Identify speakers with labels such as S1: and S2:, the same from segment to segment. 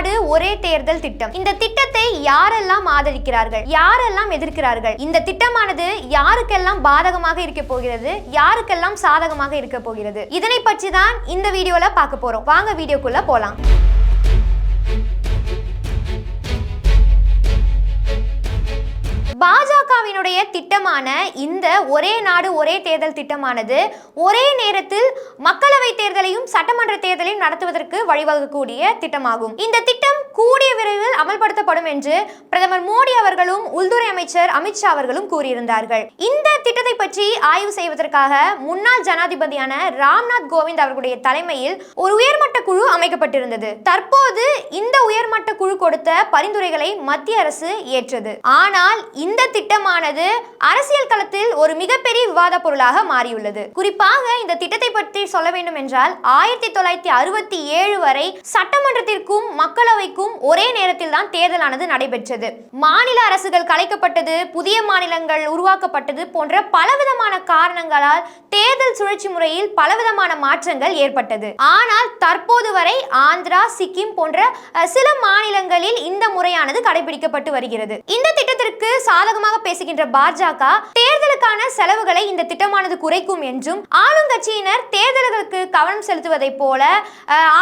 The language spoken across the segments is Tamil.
S1: நாடு ஒரே தேர்தல் திட்டம். இந்த திட்டத்தை யாரெல்லாம் ஆதரிக்கிறார்கள்? யாரெல்லாம் எதிர்க்கிறார்கள்? இந்த திட்டமானது யாருக்கெல்லாம் பாதகமாக இருக்க போகிறது? யாருக்கெல்லாம் சாதகமாக இருக்க போகிறது? இதனை பற்றி தான் இந்த வீடியோல பார்க்க போறோம். வாங்க வீடியோக்குள்ள போலாம். பாஜகவினுடைய திட்டமான இந்த ஒரே நாடு ஒரே தேர்தல் திட்டமானது ஒரே நேரத்தில் மக்களை மக்களவை தேர்தலையும் சட்டமன்ற தேர்தலையும் நடத்துவதற்கு வழிவகுக்கக்கூடிய திட்டமாகும். இந்த திட்டம் கூடிய விரைவில் அமல்படுத்தப்படும் என்று பிரதமர் மோடி அவர்களும் உள்துறை அமைச்சர் அமித்ஷா அவர்களும் கூறியிருந்தார்கள். இந்த திட்டத்தை பற்றி ஆய்வு செய்வதற்காக முன்னாள் ஜனாதிபதியான ராம்நாத் கோவிந்த் அவர்களுடைய தலைமையில் ஒரு உயர்மட்ட குழு அமைக்கப்பட்டிருந்தது. தற்போது இந்த உயர்மட்ட குழு கொடுத்த பரிந்துரைகளை மத்திய அரசு ஏற்றது. ஆனால் இந்த திட்டமானது அரசியல் களத்தில் ஒரு மிகப்பெரிய விவாத பொருளாக மாறியுள்ளது. குறிப்பாக இந்த திட்டத்தை பற்றி சொல்ல வேண்டும் என்றால் ஆயிரத்தி தொள்ளாயிரத்தி அறுபத்தி ஏழு வரை சட்டமன்றத்திற்கும் மக்களவைக்கும் ஒரே நேரத்தில் தான் தேர்தலானது நடைபெற்றது. மாநில அரசுகள் கலைக்கப்பட்டது புதிய மாநிலங்கள் உருவாக்கப்பட்டது போன்ற பலவிதமான காரணங்களால் தேர்தல் சுழற்சி முறையில் பலவிதமான மாற்றங்கள் ஏற்பட்டது. ஆனால் தற்போது வரை ஆந்திரா சிக்கிம் போன்ற சில மாநிலங்களில் இந்த முறையானது கடைபிடிக்கப்பட்டு வருகிறது. இந்த திட்டத்திற்கு சாதகமாக பேசுகின்ற பாஜக தேர்தல் தேர்தலுக்கான செலவுகளை இந்த திட்டமானது குறைக்கும் என்றும் ஆளுங்கட்சியினர் தேர்தல்களுக்கு கவனம் செலுத்துவதைப் போல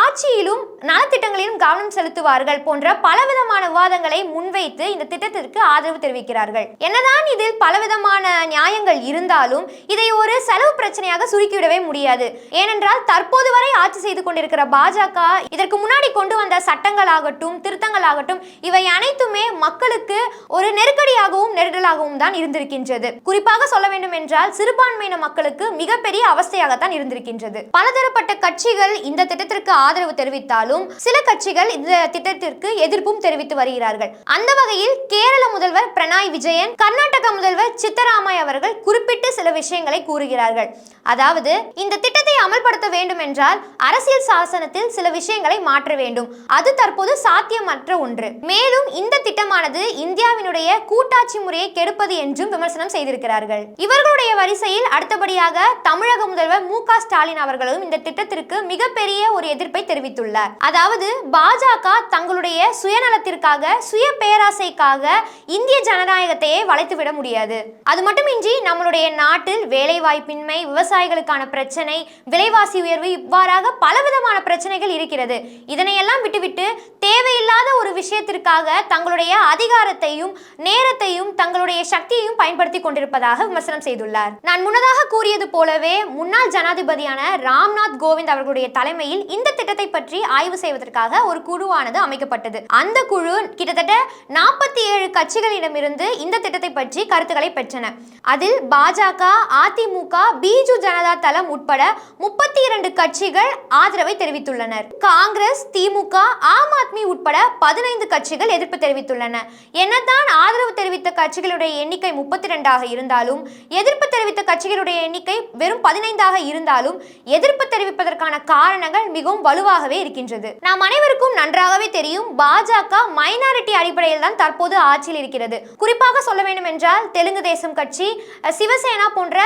S1: ஆட்சியிலும் நலத்திட்டங்களிலும் கவனம் செலுத்துவார்கள் போன்ற பலவிதமான விவாதங்களை முன்வைத்து இந்த திட்டத்திற்கு ஆதரவு தெரிவிக்கிறார்கள். என்னதான் இதில் பலவிதமான நியாயங்கள் இருந்தாலும் இதை ஒரு செலவு பிரச்சனையாக சுருக்கிவிடவே முடியாது. ஏனென்றால் தற்போது வரை ஆட்சி செய்து கொண்டிருக்கிற பாஜக இதற்கு முன்னாடி கொண்டு வந்த சட்டங்களாகட்டும் திருத்தங்களாகட்டும் இவை அனைத்துமே மக்களுக்கு ஒரு நெருக்கடியாகவும் நெருடலாகவும் தான் இருந்திருக்கின்றது. குறிப்பாக சொல்ல வேண்டும் என்றால் சிறுபான்மையின மக்களுக்கு மிகப்பெரிய அவஸ்தையாகத்தான் இருந்திருக்கின்றது. பலதரப்பட்ட கட்சிகள் இந்த திட்டத்திற்கு ஆதரவு தெரிவித்தாலும் சில கட்சிகள் இந்த திட்டத்திற்கு எதிர்ப்பும் தெரிவித்து வருகிறார்கள். அந்த வகையில் கேரள முதல்வர் பிரணாய் விஜயன் கர்நாடக முதல்வர் சித்தராமாய் அவர்கள் குறிப்பிட்டு சில விஷயங்களை கூறுகிறார்கள். அதாவது இந்த திட்டத்தை அமல்படுத்த வேண்டும் என்றால் அரசியல் சாசனத்தில் சில விஷயங்களை மாற்ற வேண்டும். அது தற்போது சாத்தியமற்ற ஒன்று. மேலும் இந்த திட்டமானது இந்தியாவினுடைய கூட்டாட்சி முறையை கெடுப்பது என்றும் விமர்சனம் செய்திருக்கிறார்கள். இவர்களுடைய வரிசையில் அடுத்தபடியாக தமிழக முதல்வர் மு ஸ்டாலின் அவர்களும் இந்த திட்டத்திற்கு மிகப்பெரிய ஒரு எதிர்ப்பை தெரிவித்துள்ளார். அதாவது பாஜக தங்களுடைய சுயநலத்திற்காக சுய பேராசைக்காக இந்திய ஜனநாயகத்தையே வளைத்துவிட முடியாது. அது மட்டுமின்றி நம்மளுடைய நாட்டில் வேலைவாய்ப்பின்மை விவசாயிகளுக்கான பிரச்சனை விலைவாசி உயர்வு இவ்வாறாக பலவிதமான பிரச்சனைகள் இருக்கிறது. இதனையெல்லாம் விட்டுவிட்டு தேவையில்லாத விஷயத்திற்காக தங்களுடைய அதிகாரத்தையும் நேரத்தையும் தங்களுடைய சக்தியையும் பயன்படுத்தி கொண்டிருப்பதாக விமர்சனம் செய்துள்ளார். நான் முன்னதாக கூறியது போலவே முன்னாள் ஜனாதிபதியான ராம்நாத் கோவிந்த் அவர்களுடைய தலைமையில் இந்த திட்டத்தை பற்றி ஆய்வு செய்வதற்காக ஒரு குழுவானது அமைக்கப்பட்டது. அந்த குழு கிட்டத்தட்ட நாற்பத்தி ஏழு கட்சிகளிடமிருந்து இந்த திட்டத்தை பற்றி கருத்துக்களை பெற்றன. அதில் பாஜக அதிமுக பிஜு ஜனதா தளம் உட்பட முப்பத்தி இரண்டு கட்சிகள் ஆதரவை தெரிவித்துள்ளனர். காங்கிரஸ் திமுக ஆம் ஆத்மி உட்பட பதினைந்து பதினைந்து கட்சிகள் எதிர்ப்பு தெரிவித்துள்ளன. என்னதான் ஆதரவு தெரிவித்த கட்சிகளுடைய எண்ணிக்கை முப்பத்தி ரெண்டாக இருந்தாலும் எதிர்ப்பு தெரிவித்த கட்சிகளுடைய எண்ணிக்கை வெறும் பதினைந்தாக இருந்தாலும் எதிர்ப்பு தெரிவிப்பதற்கான காரணங்கள் மிகவும் வலுவாகவே இருக்கின்றது. நாம் அனைவருக்கும் நன்றாகவே தெரியும் பாஜக மைனாரிட்டி அடிப்படையில் தான் தற்போது ஆட்சியில் இருக்கிறது. குறிப்பாக சொல்ல வேண்டும் என்றால் தெலுங்கு தேசம் கட்சி சிவசேனா போன்ற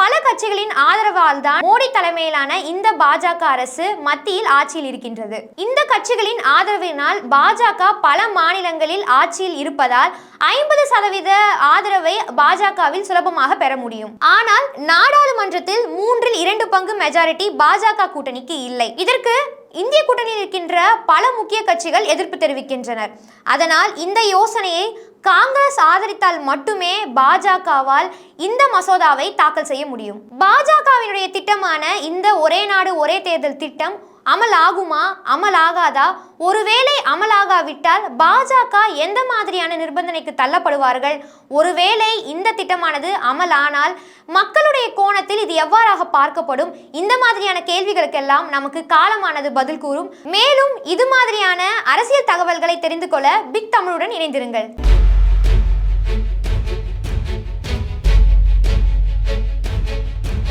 S1: பல கட்சிகளின் ஆதரவால் தான் மோடி தலைமையிலான இந்த பாஜக அரசு மத்தியில் ஆட்சியில் இருக்கின்றது. இந்த கட்சிகளின் ஆதரவினால் பாஜக பல மாநிலங்களில் ஆட்சியில் இருப்பதால் ஐம்பது சதவீத ஆதரவை பாஜகவில் சுலபமாக பெற முடியும். ஆனால் நாடாளுமன்றத்தில் மூன்றில் இரண்டு பங்கு மெஜாரிட்டி பாஜக கூட்டணிக்கு இல்லை. இதற்கு இந்திய கூட்டணியில் இருக்கின்ற பல முக்கிய கட்சிகள் எதிர்ப்பு தெரிவிக்கின்றனர். அதனால் இந்த யோசனையை காங்கிரஸ் ஆதரித்தால் மட்டுமே பாஜகவால் இந்த மசோதாவை தாக்கல் செய்ய முடியும். பாஜகவினுடைய திட்டமான இந்த ஒரே நாடு ஒரே தேர்தல் திட்டம் அமலாகுமா? அமலாகாதா? ஒருவேளை அமலாகாவிட்டால் பாஜக எந்த மாதிரியான நிர்பந்தனைக்கு தள்ளப்படுவார்கள்? ஒருவேளை இந்த திட்டமானது அமலானால் மக்களுடைய கோணத்தில் இது எவ்வாறாக பார்க்கப்படும்? இந்த மாதிரியான கேள்விகளுக்கெல்லாம் நமக்கு காலமானது பதில் கூறும். மேலும் இது மாதிரியான அரசியல் தகவல்களை தெரிந்து கொள்ள பிக் தமிழுடன் இணைந்திருங்கள்.